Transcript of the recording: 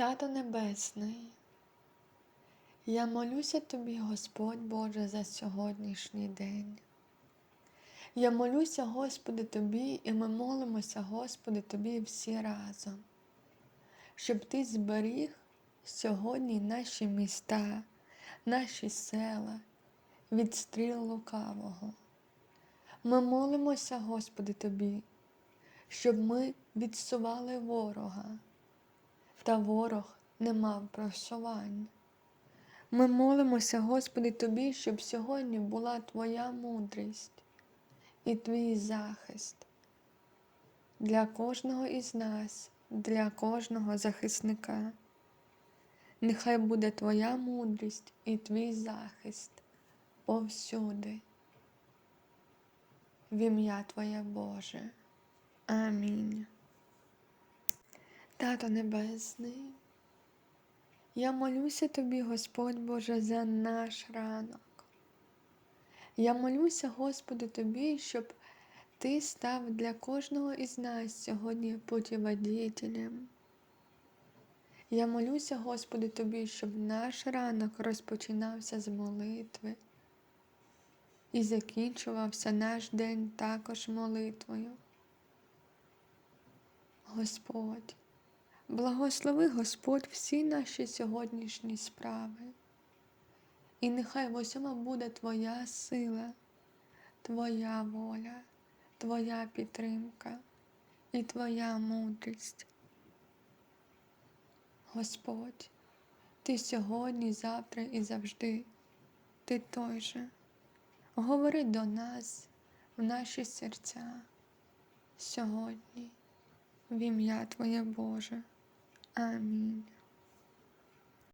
Тато Небесний, я молюся тобі, Господь Боже, за сьогоднішній день. Я молюся, Господи, Тобі, і ми молимося, Господи, Тобі всі разом, щоб Ти зберіг сьогодні наші міста, наші села від стріл лукавого. Ми молимося, Господи, Тобі, щоб ми відсували ворога, та ворог не мав просування. Ми молимося, Господи, Тобі, щоб сьогодні була Твоя мудрість і Твій захист для кожного із нас, для кожного захисника. Нехай буде Твоя мудрість і Твій захист повсюди. В ім'я Твоє Боже. Амінь. Тато Небесний, я молюся Тобі, Господь Боже, за наш ранок. Я молюся, Господи, Тобі, щоб Ти став для кожного із нас сьогодні путіводителем. Я молюся, Господи, Тобі, щоб наш ранок розпочинався з молитви і закінчувався наш день також молитвою. Господь, благослови Господь всі наші сьогоднішні справи. І нехай в усьому буде Твоя сила, Твоя воля, Твоя підтримка і Твоя мудрість. Господь, Ти сьогодні, завтра і завжди, Ти той же. Говори до нас в наші серця сьогодні, в ім'я Твоє Боже. Амінь.